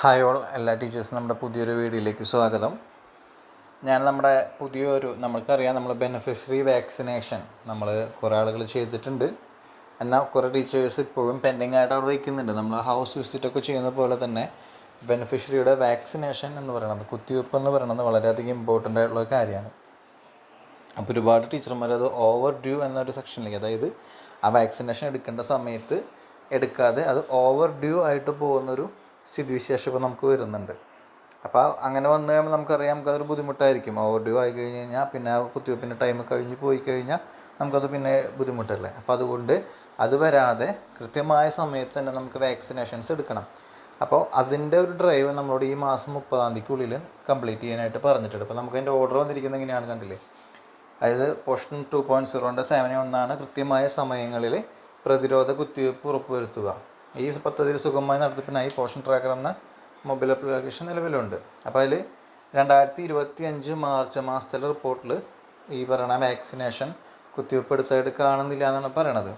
Hi all എല്ലാ ടീച്ചേഴ്സും നമ്മുടെ പുതിയൊരു വീഡിയോയിലേക്ക് സ്വാഗതം. ഞാൻ നമ്മുടെ പുതിയൊരു നമ്മൾക്കറിയാം നമ്മൾ ബെനിഫിഷ്യറി വാക്സിനേഷൻ നമ്മൾ കുറേ ആളുകൾ ചെയ്തിട്ടുണ്ട്. എന്നാൽ കുറേ ടീച്ചേഴ്സ് ഇപ്പോഴും പെൻഡിങ് ആയിട്ട് അവിടെ വയ്ക്കുന്നുണ്ട് നമ്മൾ ഹൗസ് വിസിറ്റൊക്കെ ചെയ്യുന്ന പോലെ തന്നെ ബെനിഫിഷ്യറിയുടെ വാക്സിനേഷൻ എന്ന് പറയുന്നത് കുത്തിവെപ്പ് എന്ന് പറയുന്നത് വളരെയധികം ഇമ്പോർട്ടന്റ് ആയിട്ടുള്ള കാര്യമാണ്. അപ്പോൾ ഒരുപാട് ടീച്ചർമാർ അത് ഓവർ ഡ്യൂ എന്നൊരു സെക്ഷനിലേക്ക് അതായത് ആ വാക്സിനേഷൻ എടുക്കേണ്ട സമയത്ത് എടുക്കാതെ അത് ഓവർ ഡ്യൂ ആയിട്ട് പോകുന്നൊരു സ്ഥിതിവിശേഷം ഇപ്പോൾ നമുക്ക് വരുന്നുണ്ട്. അപ്പോൾ അങ്ങനെ വന്നു കഴിയുമ്പോൾ നമുക്കറിയാം നമുക്കതൊരു ബുദ്ധിമുട്ടായിരിക്കും. ഓവർ ഡ്യൂ ആയി കഴിഞ്ഞ് കഴിഞ്ഞാൽ പിന്നെ ആ കുത്തിവയ്പ്പിന്റെ ടൈം കഴിഞ്ഞ് പോയി കഴിഞ്ഞാൽ നമുക്കത് പിന്നെ ബുദ്ധിമുട്ടല്ലേ? അപ്പോൾ അതുകൊണ്ട് അത് വരാതെ കൃത്യമായ സമയത്ത് തന്നെ നമുക്ക് വാക്സിനേഷൻസ് എടുക്കണം. അപ്പോൾ അതിന്റെ ഒരു ഡ്രൈവ് നമ്മളോട് ഈ മാസം മുപ്പതാം തീയതിക്കുള്ളിൽ കംപ്ലീറ്റ് ചെയ്യാനായിട്ട് പറഞ്ഞിട്ടുണ്ട്. അപ്പോൾ നമുക്ക് അതിന്റെ ഓർഡർ വന്നിരിക്കുന്നത് എങ്ങനെയാണ് കണ്ടില്ലേ? അതായത് പോഷൻ ടു പോയിന്റ് സീറോന്റെ സേവനം ഒന്നാണ് കൃത്യമായ സമയങ്ങളിൽ പ്രതിരോധ കുത്തിവയ്പ്പ് ഉറപ്പുവരുത്തുക. ഈ പദ്ധതിയിൽ സുഗമമായ നടത്തിപ്പിനായി പോഷൻ ട്രാക്കർ എന്ന മൊബൈൽ ആപ്ലിക്കേഷൻ നിലവിലുണ്ട്. അപ്പോൾ അതിൽ രണ്ടായിരത്തി ഇരുപത്തി അഞ്ച് മാർച്ച് മാസത്തിലെ റിപ്പോർട്ടിൽ ഈ പറയണ വാക്സിനേഷൻ കുത്തിവെപ്പ് എടുത്തായിട്ട് കാണുന്നില്ല എന്നാണ് പറയണത്.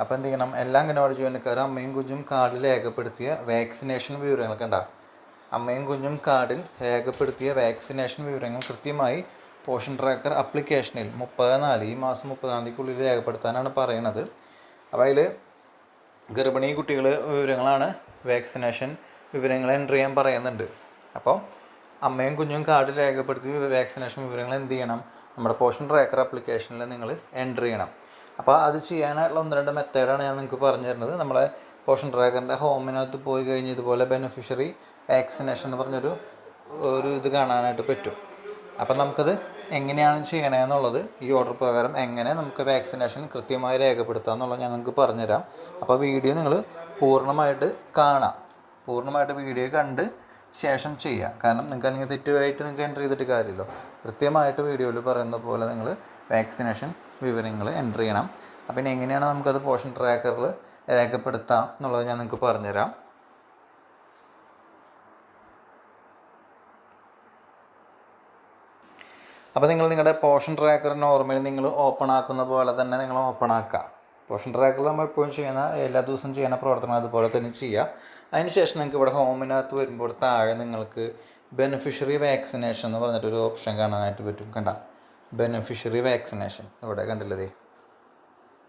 അപ്പോൾ എന്ത് ചെയ്യണം എല്ലാ അംഗനവാടി ജീവനക്കാരും അമ്മയും കുഞ്ഞും കാർഡിൽ രേഖപ്പെടുത്തിയ വാക്സിനേഷൻ വിവരങ്ങൾ കണ്ട. അമ്മയും കുഞ്ഞും കാർഡിൽ രേഖപ്പെടുത്തിയ വാക്സിനേഷൻ വിവരങ്ങൾ കൃത്യമായി പോഷൻ ട്രാക്കർ ആപ്ലിക്കേഷനിൽ മുപ്പത് നാല് ഈ മാസം മുപ്പതാം തീയതിക്കുള്ളിൽ രേഖപ്പെടുത്താനാണ് പറയണത്. അപ്പോൾ അതിൽ ഗർഭിണി കുട്ടികൾ വിവരങ്ങളാണ് വാക്സിനേഷൻ വിവരങ്ങൾ എന്റർ ചെയ്യാൻ പറയുന്നുണ്ട്. അപ്പോൾ അമ്മയും കുഞ്ഞും കാർഡ് രേഖപ്പെടുത്തി വാക്സിനേഷൻ വിവരങ്ങൾ എന്ത് ചെയ്യണം? നമ്മുടെ പോഷൻ ട്രാക്കർ ആപ്ലിക്കേഷനിൽ നിങ്ങൾ എന്റർ ചെയ്യണം. അപ്പോൾ അത് ചെയ്യാനായിട്ടുള്ള ഒന്ന് രണ്ട് മെത്തേഡാണ് ഞാൻ നിങ്ങൾക്ക് പറഞ്ഞു തരുന്നത്. നമ്മളെ പോഷൻ ട്രാക്കറിന്റെ ഹോമിനകത്ത് പോയി കഴിഞ്ഞ് ഇതുപോലെ ബെനിഫിഷ്യറി വാക്സിനേഷൻ എന്ന് പറഞ്ഞൊരു ഒരു ഇത് കാണാനായിട്ട് പറ്റും. അപ്പം നമുക്കത് എങ്ങനെയാണ് ചെയ്യണമെന്നുള്ളത് ഈ ഓർഡർ പ്രകാരം എങ്ങനെ നമുക്ക് വാക്സിനേഷൻ കൃത്യമായി രേഖപ്പെടുത്താം എന്നുള്ളത് ഞാൻ നിങ്ങൾക്ക് പറഞ്ഞുതരാം. അപ്പോൾ വീഡിയോ നിങ്ങൾ പൂർണമായിട്ട് കാണാം. പൂർണമായിട്ട് വീഡിയോ കണ്ട് ശേഷം ചെയ്യുക കാരണം നിങ്ങൾക്ക് അല്ലെങ്കിൽ തെറ്റുമായിട്ട് നിങ്ങൾക്ക് എന്റർ ചെയ്തിട്ട് കാര്യമില്ല. കൃത്യമായിട്ട് വീഡിയോയിൽ പറയുന്ന പോലെ നിങ്ങൾ വാക്സിനേഷൻ വിവരങ്ങൾ എന്റർ ചെയ്യണം. അപ്പം പിന്നെ എങ്ങനെയാണ് നമുക്കത് പോഷൻ ട്രാക്കറിൽ രേഖപ്പെടുത്താം എന്നുള്ളത് ഞാൻ നിങ്ങൾക്ക് പറഞ്ഞുതരാം. അപ്പോൾ നിങ്ങൾ നിങ്ങളുടെ പോഷൻ ട്രാക്കർ നോർമലി നിങ്ങൾ ഓപ്പൺ ആക്കുന്ന പോലെ തന്നെ നിങ്ങൾ ഓപ്പൺ ആക്കുക. പോഷൻ ട്രാക്കർ നമ്മൾ എപ്പോഴും ചെയ്യുന്ന എല്ലാ ദിവസവും ചെയ്യുന്ന പ്രവർത്തനം അതുപോലെ തന്നെ ചെയ്യുക. അതിനുശേഷം നിങ്ങൾക്ക് ഇവിടെ ഹോമിനകത്ത് വരുമ്പോൾ താഴെ നിങ്ങൾക്ക് ബെനിഫിഷ്യറി വാക്സിനേഷൻ എന്ന് പറഞ്ഞിട്ടൊരു ഓപ്ഷൻ കാണാനായിട്ട് പറ്റും. കണ്ട? ബെനിഫിഷ്യറി വാക്സിനേഷൻ ഇവിടെ കണ്ടില്ലേ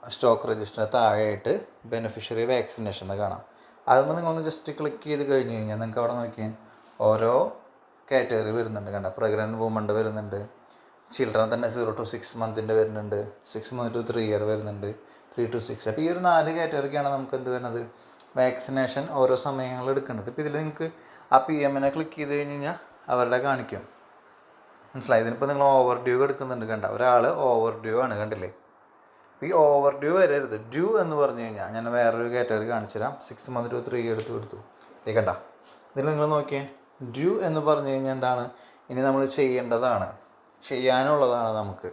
സ്റ്റോക്ക് രജിസ്റ്റർ താഴെയായിട്ട് ബെനിഫിഷ്യറി വാക്സിനേഷൻ എന്ന് കാണാം. അതൊന്ന് നിങ്ങളൊന്ന് ജസ്റ്റ് ക്ലിക്ക് ചെയ്ത് കഴിഞ്ഞ് കഴിഞ്ഞാൽ നിങ്ങൾക്ക് അവിടെ നോക്കിയാൽ ഓരോ കാറ്റഗറി വരുന്നുണ്ട്. കണ്ട? പ്രഗ്നന്റ് വുമണ്ട് വരുന്നുണ്ട്. ചിൽഡ്രൻ തന്നെ സീറോ ടു സിക്സ് മന്തിന്റെ വരുന്നുണ്ട്. Six month two three year വരുന്നുണ്ട്. ത്രീ ടു സിക്സ് അപ്പോൾ ഈ ഒരു നാല് കാറ്റഗറിക്കാണ് നമുക്ക് എന്ത് വരുന്നത്? വാക്സിനേഷൻ ഓരോ സമയങ്ങളിൽ എടുക്കേണ്ടത്. ഇപ്പോൾ ഇതിൽ നിങ്ങൾക്ക് ആ പി എമ്മിനെ ക്ലിക്ക് ചെയ്ത് കഴിഞ്ഞ് കഴിഞ്ഞാൽ അവരുടെ കാണിക്കും. മനസ്സിലായി? ഇതിനിപ്പോൾ നിങ്ങൾ ഓവർ ഡ്യൂ എടുക്കുന്നുണ്ട് കണ്ട. ഒരാൾ ഓവർ ഡ്യൂ ആണ് കണ്ടില്ലേ? അപ്പോൾ ഈ ഓവർ ഡ്യൂ വരരുത്. ഡ്യൂ എന്ന് പറഞ്ഞു കഴിഞ്ഞാൽ ഞാൻ വേറൊരു കാറ്റഗറി കാണിച്ചു തരാം. സിക്സ് മന്ത് ടു ത്രീ എടുത്ത് കൊടുത്തു. ഈ കണ്ട. ഇതിൽ നിങ്ങൾ നോക്കിയേ. ഡ്യൂ എന്ന് പറഞ്ഞു കഴിഞ്ഞാൽ എന്താണ്? ഇനി നമ്മൾ ചെയ്യേണ്ടതാണ്. ചെയ്യാനുള്ളതാണ് നമുക്ക്.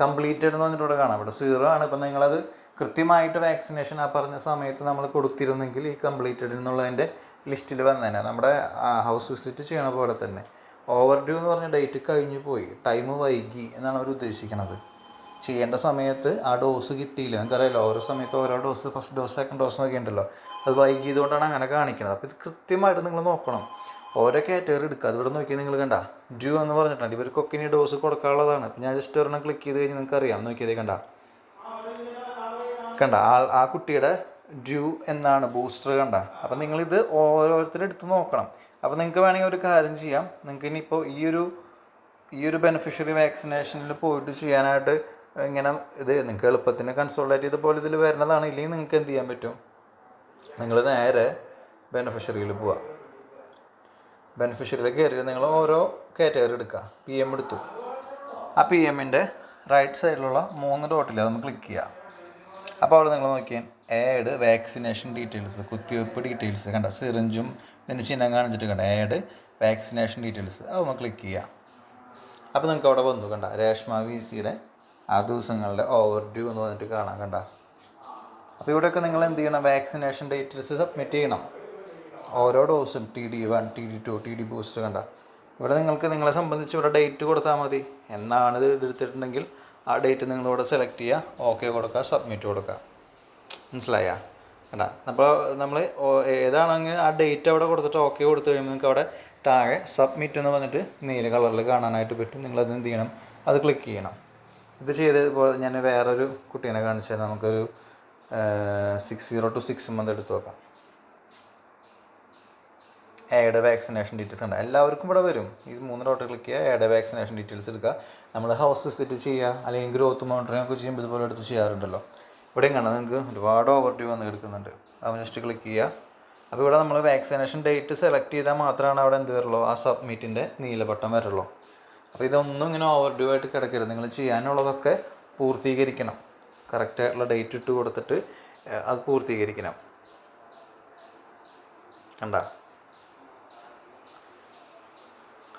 കംപ്ലീറ്റഡ് എന്ന് പറഞ്ഞിട്ട് ഇവിടെ കാണാം. ഇവിടെ സീറോ ആണ്. ഇപ്പം നിങ്ങളത് കൃത്യമായിട്ട് വാക്സിനേഷൻ ആ പറഞ്ഞ സമയത്ത് നമ്മൾ കൊടുത്തിരുന്നെങ്കിൽ ഈ കംപ്ലീറ്റഡ് എന്നുള്ളതിന്റെ ലിസ്റ്റിൽ വന്നേനെ. നമ്മുടെ ഹൗസ് വിസിറ്റ് ചെയ്യണ പോലെ തന്നെ. ഓവർ ഡ്യൂ എന്ന് പറഞ്ഞ ഡേറ്റ് കഴിഞ്ഞു പോയി. ടൈം വൈകി എന്നാണ് അവർ ഉദ്ദേശിക്കുന്നത് ചെയ്യേണ്ട സമയത്ത് ആ ഡോസ് കിട്ടിയില്ല. നിങ്ങൾക്കറിയാലോ ഓരോ സമയത്ത് ഓരോ dose first dose second dose എന്നൊക്കെ ഉണ്ടല്ലോ. അത് വൈകിയതുകൊണ്ടാണ് അങ്ങനെ കാണിക്കുന്നത് അപ്പോൾ ഇത് കൃത്യമായിട്ട് നിങ്ങൾ നോക്കണം. ഓരോ കാറ്റഗറി എടുക്കുക അതിവിടെ നോക്കി നിങ്ങൾ കണ്ട. ഡ്യൂ എന്ന് പറഞ്ഞിട്ടുണ്ട്. ഇവർക്കൊക്കെ ഇനി ഡോസ് കൊടുക്കാനുള്ളതാണ്. ഞാൻ ജസ്റ്റ് ഒരെണ്ണം ക്ലിക്ക് ചെയ്ത് കഴിഞ്ഞാൽ നിങ്ങൾക്ക് അറിയാം. നോക്കിയതേ കണ്ട. കണ്ട? ആ ആ കുട്ടിയുടെ ഡ്യൂ എന്നാണ് ബൂസ്റ്റർ കണ്ട. അപ്പം നിങ്ങളിത് ഓരോരുത്തരും എടുത്ത് നോക്കണം. അപ്പോൾ നിങ്ങൾക്ക് വേണമെങ്കിൽ ഒരു കാര്യം ചെയ്യാം. നിങ്ങൾക്ക് ഇനിയിപ്പോൾ ഈ ഒരു ഈ ഒരു ബെനിഫിഷ്യറി വാക്സിനേഷനിൽ പോയിട്ട് ചെയ്യാനായിട്ട് ഇങ്ങനെ ഇത് നിങ്ങൾക്ക് എളുപ്പത്തിന് കൺസോൾട്ടേറ്റ് ചെയ്ത പോലെ ഇതിൽ വരുന്നതാണ്. ഇല്ലെങ്കിൽ നിങ്ങൾക്ക് എന്ത് ചെയ്യാൻ പറ്റും? നിങ്ങൾ നേരെ ബെനിഫിഷ്യറിയിൽ പോവാം. ബെനിഫിഷ്യറിയിൽ കയറി നിങ്ങൾ ഓരോ കാറ്റഗറി എടുക്കുക. പി എം എടുത്തു. ആ പി എമ്മിന്റെ റൈറ്റ് സൈഡിലുള്ള മൂന്ന് ഡോട്ടിൽ അതൊന്ന് ക്ലിക്ക് ചെയ്യുക. അപ്പോൾ അവിടെ നിങ്ങൾ നോക്കിയാൽ ആഡ് വാക്സിനേഷൻ ഡീറ്റെയിൽസ് കുത്തിവയ്പ്പ് ഡീറ്റെയിൽസ് കണ്ട? സിറിഞ്ചും ഇതിന്റെ ചിഹ്നം കാണിച്ചിട്ട് കണ്ട? ആഡ് വാക്സിനേഷൻ ഡീറ്റെയിൽസ് അതൊന്ന് ക്ലിക്ക് ചെയ്യുക. അപ്പോൾ നിങ്ങൾക്ക് അവിടെ വന്നു കണ്ട? രേഷ്മ വി സിയുടെ ആ ദിവസങ്ങളുടെ ഓവർ ഡ്യൂ എന്ന് പറഞ്ഞിട്ട് കാണാം കണ്ട? അപ്പോൾ ഇവിടെയൊക്കെ നിങ്ങൾ എന്ത് ചെയ്യണം? വാക്സിനേഷൻ ഡീറ്റെയിൽസ് സബ്മിറ്റ് ചെയ്യണം. ഓരോ ഡോസും T D one T D two T D booster കണ്ട ഇവിടെ നിങ്ങൾക്ക് നിങ്ങളെ സംബന്ധിച്ച് ഇവിടെ ഡേറ്റ് കൊടുത്താൽ മതി. എന്നാണ് ഇത് എടുത്തിട്ടുണ്ടെങ്കിൽ ആ ഡേറ്റ് നിങ്ങളിവിടെ സെലക്ട് ചെയ്യുക ഓക്കെ കൊടുക്കുക സബ്മിറ്റ് കൊടുക്കുക മനസ്സിലായ? കണ്ടാ? അപ്പോൾ നമ്മൾ ഏതാണെങ്കിൽ ആ ഡേറ്റ് അവിടെ കൊടുത്തിട്ട് ഓക്കെ കൊടുത്തു കഴിയുമ്പോൾ നിങ്ങൾക്ക് അവിടെ താഴെ സബ്മിറ്റ് എന്ന് പറഞ്ഞിട്ട് നീല കളറിൽ കാണാനായിട്ട് പറ്റും. നിങ്ങളത് എന്ത് ചെയ്യണം? അത് ക്ലിക്ക് ചെയ്യണം. ഇത് ചെയ്തതുപോലെ ഞാൻ വേറൊരു കുട്ടീനെ കാണിച്ചാൽ നമുക്കൊരു six zero two six month എടുത്ത് നോക്കാം. ഏയുടെ വാക്സിനേഷൻ ഡീറ്റെയിൽസ് ഉണ്ട്. എല്ലാവർക്കും ഇവിടെ വരും. ഈ മൂന്ന് ഡോട്ടർ ക്ലിക്ക് ചെയ്യുക ഏഡ് വാക്സിനേഷൻ ഡീറ്റെയിൽസ് എടുക്കുക. നമ്മൾ ഹൗസ് വിസിറ്റ് ചെയ്യുക അല്ലെങ്കിൽ ഗ്രോത്ത് മോണിറ്ററിംഗ് ഒക്കെ ചെയ്യുമ്പോൾ ഇതുപോലെ എടുത്ത് ചെയ്യാറുണ്ടല്ലോ. ഇവിടെയും കാണാം. നിങ്ങൾക്ക് ഒരുപാട് ഓവർ ഡ്യൂ വന്ന് എടുക്കുന്നുണ്ട് അപ്പോൾ ജസ്റ്റ് ക്ലിക്ക് ചെയ്യുക. അപ്പോൾ ഇവിടെ നമ്മൾ വാക്സിനേഷൻ ഡേറ്റ് സെലക്ട് ചെയ്താൽ മാത്രമാണ് അവിടെ എന്ത് വരുള്ളൂ? ആ സബ്മിറ്റിന്റെ നീലപട്ടം വരുള്ളൂ. അപ്പോൾ ഇതൊന്നും ഇങ്ങനെ ഓവർ ഡ്യൂ ആയിട്ട് കിടക്കരുത്. നിങ്ങൾ ചെയ്യാനുള്ളതൊക്കെ പൂർത്തീകരിക്കണം. കറക്റ്റായിട്ടുള്ള ഡേറ്റ് ഇട്ട് കൊടുത്തിട്ട് അത് പൂർത്തീകരിക്കണം. കണ്ട?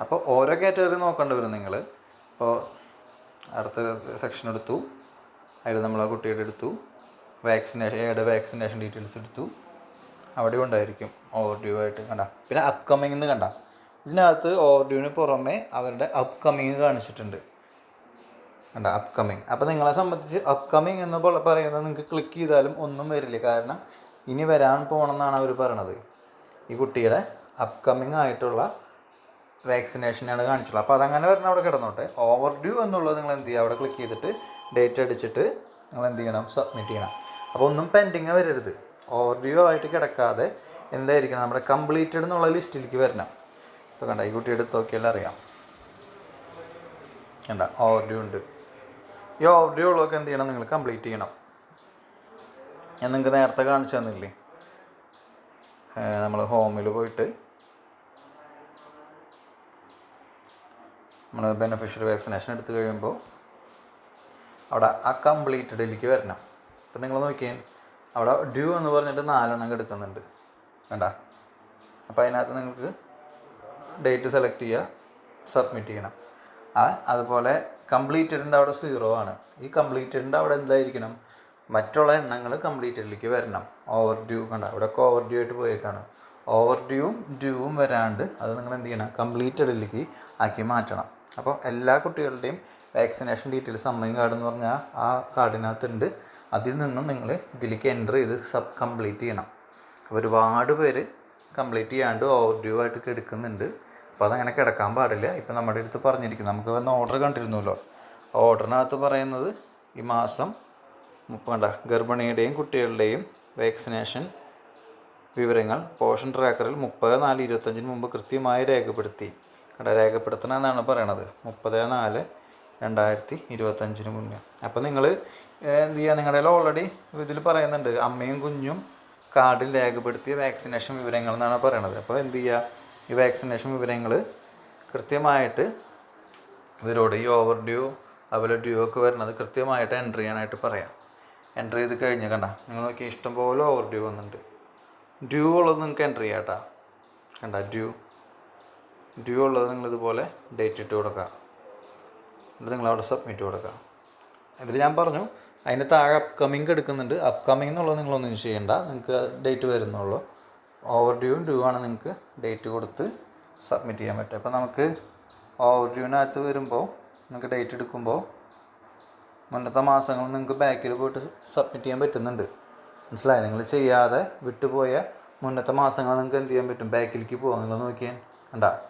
അപ്പോൾ ഓരോ കാറ്റഗറി നോക്കേണ്ടി വരും നിങ്ങൾ ഇപ്പോൾ അടുത്ത സെക്ഷൻ എടുത്തു. അതിൽ നമ്മൾ ആ കുട്ടിയുടെ എടുത്തു. വാക്സിനേഷൻ ഏടെ വാക്സിനേഷൻ ഡീറ്റെയിൽസ് എടുത്തു. അവിടെ ഉണ്ടായിരിക്കും ഓവർ ഡ്യൂ ആയിട്ട് കണ്ട. പിന്നെ അപ്കമിങ് എന്ന് കണ്ട. ഇതിനകത്ത് ഓവർ ഡ്യൂവിന് പുറമെ അവരുടെ അപ്കമിങ് കാണിച്ചിട്ടുണ്ട്. കണ്ട അപ്കമിങ് അപ്പോൾ നിങ്ങളെ സംബന്ധിച്ച് അപ്കമിങ് എന്ന് പറയുന്നത് നിങ്ങൾക്ക് ക്ലിക്ക് ചെയ്താലും ഒന്നും വരില്ല. കാരണം ഇനി വരാൻ പോകണമെന്നാണ് അവർ പറയണത്. ഈ കുട്ടിയുടെ അപ്കമിങ് ആയിട്ടുള്ള വാക്സിനേഷനാണ് കാണിച്ചുള്ളത് അപ്പോൾ അതങ്ങനെ വരണം അവിടെ കിടന്നോട്ടെ. ഓവർ ഡ്യൂ എന്നുള്ളത് നിങ്ങൾ എന്ത് ചെയ്യുക? അവിടെ ക്ലിക്ക് ചെയ്തിട്ട് ഡേറ്റ് അടിച്ചിട്ട് നിങ്ങൾ എന്ത് ചെയ്യണം? സബ്മിറ്റ് ചെയ്യണം. അപ്പോൾ ഒന്നും പെൻഡിങ് വരരുത്. ഓവർ ഡ്യൂ ആയിട്ട് കിടക്കാതെ എന്തായിരിക്കണം? നമ്മുടെ കംപ്ലീറ്റഡ് എന്നുള്ള ലിസ്റ്റിലേക്ക് വരണം. ഇപ്പോൾ കണ്ട ഈ കുട്ടി എടുത്ത് നോക്കിയാലും അറിയാം. കണ്ട ഓവർ ഡ്യൂ ഉണ്ട്. ഈ ഓവർ ഡ്യൂ ഉള്ളതൊക്കെ എന്ത് ചെയ്യണം? നിങ്ങൾ കംപ്ലീറ്റ് ചെയ്യണം. ഞാൻ നിങ്ങൾക്ക് നേരത്തെ കാണിച്ചു തന്നില്ലേ? നമ്മൾ ഹോമിൽ പോയിട്ട് നമ്മൾ ബെനഫിഷ്യൽ വാക്സിനേഷൻ എടുത്തു കഴിയുമ്പോൾ അവിടെ ആ കംപ്ലീറ്റഡിലേക്ക് വരണം. ഇപ്പം നിങ്ങൾ നോക്കിയാൽ അവിടെ ഡ്യൂ എന്ന് പറഞ്ഞിട്ട് നാലെണ്ണം എടുക്കുന്നുണ്ട്. വേണ്ട അപ്പോൾ അതിനകത്ത് നിങ്ങൾക്ക് ഡേറ്റ് സെലക്ട് ചെയ്യുക സബ്മിറ്റ് ചെയ്യണം. ആ അതുപോലെ കംപ്ലീറ്റഡിന്റെ അവിടെ സീറോ ആണ്. ഈ കംപ്ലീറ്റഡിന്റെ അവിടെ എന്തായിരിക്കണം? മറ്റുള്ള എണ്ണങ്ങൾ കംപ്ലീറ്റഡിലേക്ക് വരണം. ഓവർ ഡ്യൂ കണ്ട? ഇവിടെ ഓവർ ഡ്യൂ ആയിട്ട് പോയേക്കാണ്. ഓവർ ഡ്യൂവും ഡ്യൂവും വരാണ്ട് അത് നിങ്ങൾ എന്ത് ചെയ്യണം? കംപ്ലീറ്റഡിലേക്ക് ആക്കി മാറ്റണം. അപ്പോൾ എല്ലാ കുട്ടികളുടെയും വാക്സിനേഷൻ ഡീറ്റെയിൽസ് അമ്മയും കാർഡ് എന്ന് പറഞ്ഞാൽ ആ കാർഡിനകത്തുണ്ട്. അതിൽ നിന്നും നിങ്ങൾ ഇതിലേക്ക് എന്റർ ചെയ്ത് സബ് കംപ്ലീറ്റ് ചെയ്യണം. അപ്പോൾ ഒരുപാട് പേര് കംപ്ലീറ്റ് ചെയ്യാണ്ട് ഓവർ ഡ്യൂ ആയിട്ട് കിടക്കുന്നുണ്ട്. അപ്പോൾ അതങ്ങനെ കിടക്കാൻ പാടില്ല. ഇപ്പോൾ നമ്മുടെ അടുത്ത് പറഞ്ഞിരിക്കുന്നു. നമുക്ക് വന്ന ഓർഡർ കണ്ടിരുന്നല്ലോ. ഓർഡറിനകത്ത് പറയുന്നത് ഈ മാസം മുപ്പണ്ട ഗർഭിണിയുടെയും കുട്ടികളുടെയും വാക്സിനേഷൻ വിവരങ്ങൾ പോഷൻ ട്രാക്കറിൽ മുപ്പത് നാല് ഇരുപത്തഞ്ചിന് മുമ്പ് കൃത്യമായി രേഖപ്പെടുത്തി. കണ്ട രേഖപ്പെടുത്തണം എന്നാണ് പറയണത്. മുപ്പത് നാല് രണ്ടായിരത്തി ഇരുപത്തഞ്ചിന് മുന്നേ. അപ്പോൾ നിങ്ങൾ എന്ത് ചെയ്യുക നിങ്ങളുടെ ഓൾറെഡി ഇതിൽ പറയുന്നുണ്ട്. അമ്മയും കുഞ്ഞും കാർഡിൽ രേഖപ്പെടുത്തിയ വാക്സിനേഷൻ വിവരങ്ങൾ എന്നാണ് പറയണത്. അപ്പോൾ എന്ത് ചെയ്യുക ഈ വാക്സിനേഷൻ വിവരങ്ങൾ കൃത്യമായിട്ട് ഇവരോട് ഈ ഓവർ ഡ്യൂ അതുപോലെ ഡ്യൂ ഒക്കെ വരുന്നത് കൃത്യമായിട്ട് എന്റർ ചെയ്യാനായിട്ട് പറയാം. എന്റർ ചെയ്ത് കഴിഞ്ഞ് കണ്ട നിങ്ങൾ നോക്കി ഇഷ്ടംപോലെ ഓവർ ഡ്യൂ വന്നിട്ടുണ്ട്. ഡ്യൂ ഉള്ളത് നിങ്ങൾക്ക് എന്റർ ചെയ്യാം കേട്ടോ കണ്ട ഡ്യൂ ഡ്യൂ ഉള്ളത് നിങ്ങൾ ഇതുപോലെ ഡേറ്റ് ഇട്ട് കൊടുക്കുക. എന്നിട്ട് നിങ്ങൾ അവിടെ സബ്മിറ്റ് കൊടുക്കുക. ഇതിൽ ഞാൻ പറഞ്ഞു അതിന്റെ താഴെ അപ്കമ്മിങ് എടുക്കുന്നുണ്ട്. അപ്കമിംഗ് എന്നുള്ളത് നിങ്ങളൊന്നും ചെയ്യേണ്ട. നിങ്ങൾക്ക് ഡേറ്റ് വരുന്നുള്ളൂ. ഓവർ ഡ്യൂവും ഡ്യൂ ആണ് നിങ്ങൾക്ക് ഡേറ്റ് കൊടുത്ത് സബ്മിറ്റ് ചെയ്യാൻ പറ്റും അപ്പോൾ നമുക്ക് ഓവർ ഡ്യൂവിനകത്ത് വരുമ്പോൾ നിങ്ങൾക്ക് ഡേറ്റ് എടുക്കുമ്പോൾ മുന്നത്തെ മാസങ്ങൾ നിങ്ങൾക്ക് ബാക്കിൽ പോയിട്ട് സബ്മിറ്റ് ചെയ്യാൻ പറ്റുന്നുണ്ട്. മനസ്സിലായി? നിങ്ങൾ ചെയ്യാതെ വിട്ടുപോയ മുന്നത്തെ മാസങ്ങൾ നിങ്ങൾക്ക് എന്ത് ചെയ്യാൻ പറ്റും? ബാക്കിലേക്ക് പോകാം നിങ്ങൾ നോക്കിയാൽ കണ്ട?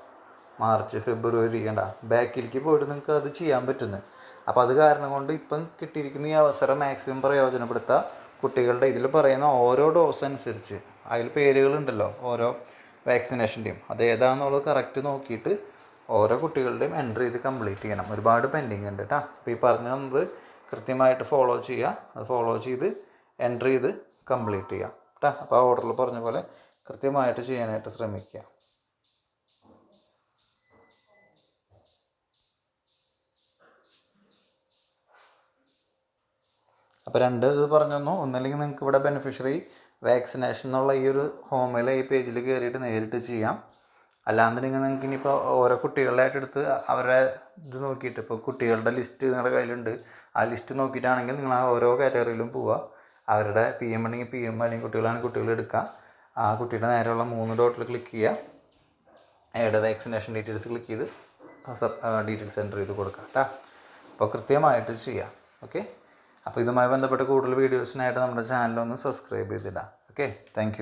മാർച്ച് ഫെബ്രുവരി കണ്ട ബാക്കിലേക്ക് പോയിട്ട് നിങ്ങൾക്ക് അത് ചെയ്യാൻ പറ്റുന്നു. അപ്പോൾ അത് കാരണം കൊണ്ട് ഇപ്പം കിട്ടിയിരിക്കുന്ന ഈ അവസരം മാക്സിമം പ്രയോജനപ്പെടുത്തുക കുട്ടികളുടെ ഇതിൽ പറയുന്ന ഓരോ ഡോസ് അനുസരിച്ച്. അതിൽ പേരുകളുണ്ടല്ലോ ഓരോ വാക്സിനേഷന്റെയും അത് ഏതാണെന്നുള്ളത് കറക്റ്റ് നോക്കിയിട്ട് ഓരോ കുട്ടികളുടെയും എൻട്രി ചെയ്ത് കംപ്ലീറ്റ് ചെയ്യണം. ഒരുപാട് പെൻഡിങ് ഉണ്ട് കേട്ടോ അപ്പോൾ ഈ പറഞ്ഞ നമ്മൾ കൃത്യമായിട്ട് ഫോളോ ചെയ്യുക അത് ഫോളോ ചെയ്ത് എൻട്രി ചെയ്ത് കംപ്ലീറ്റ് ചെയ്യുക കേട്ടോ അപ്പോൾ ആ ഓർഡറിൽ പറഞ്ഞ പോലെ കൃത്യമായിട്ട് ചെയ്യാനായിട്ട് ശ്രമിക്കുക അപ്പോൾ രണ്ട് ഇത് പറഞ്ഞു തന്നു ഒന്നല്ലെങ്കിൽ നിങ്ങൾക്ക് ഇവിടെ ബെനിഫിഷ്യറി വാക്സിനേഷൻ എന്നുള്ള ഈ ഒരു ഹോമിലെ ഈ പേജിൽ കയറിയിട്ട് നേരിട്ട് ചെയ്യാം. അല്ലാന്നുണ്ടെങ്കിൽ നിങ്ങൾക്ക് ഇനിയിപ്പോൾ ഓരോ കുട്ടികളായിട്ട് എടുത്ത് അവരെ ഇത് നോക്കിയിട്ട് ഇപ്പോൾ കുട്ടികളുടെ ലിസ്റ്റ് നിങ്ങളുടെ കയ്യിലുണ്ട്. ആ ലിസ്റ്റ് നോക്കിയിട്ടാണെങ്കിൽ നിങ്ങൾ ആ ഓരോ കാറ്റഗറിയിലും പോവുക അവരുടെ പി എം ആണെങ്കിൽ പി എം അല്ലെങ്കിൽ കുട്ടികളാണെങ്കിൽ കുട്ടികൾ എടുക്കുക ആ കുട്ടിയുടെ നേരെയുള്ള മൂന്ന് ഡോട്ടിൽ ക്ലിക്ക് ചെയ്യുക അയാളുടെ വാക്സിനേഷൻ ഡീറ്റെയിൽസ് ക്ലിക്ക് ചെയ്ത് ഡീറ്റെയിൽസ് എന്റർ ചെയ്ത് കൊടുക്കുക കേട്ടോ അപ്പോൾ കൃത്യമായിട്ട് ചെയ്യാം. ഓക്കെ അപ്പോൾ ഇതുമായി ബന്ധപ്പെട്ട് കൂടുതൽ വീഡിയോസിനായിട്ട് നമ്മുടെ ചാനലൊന്ന് സബ്സ്ക്രൈബ് ചെയ്തിടാം. Okay thank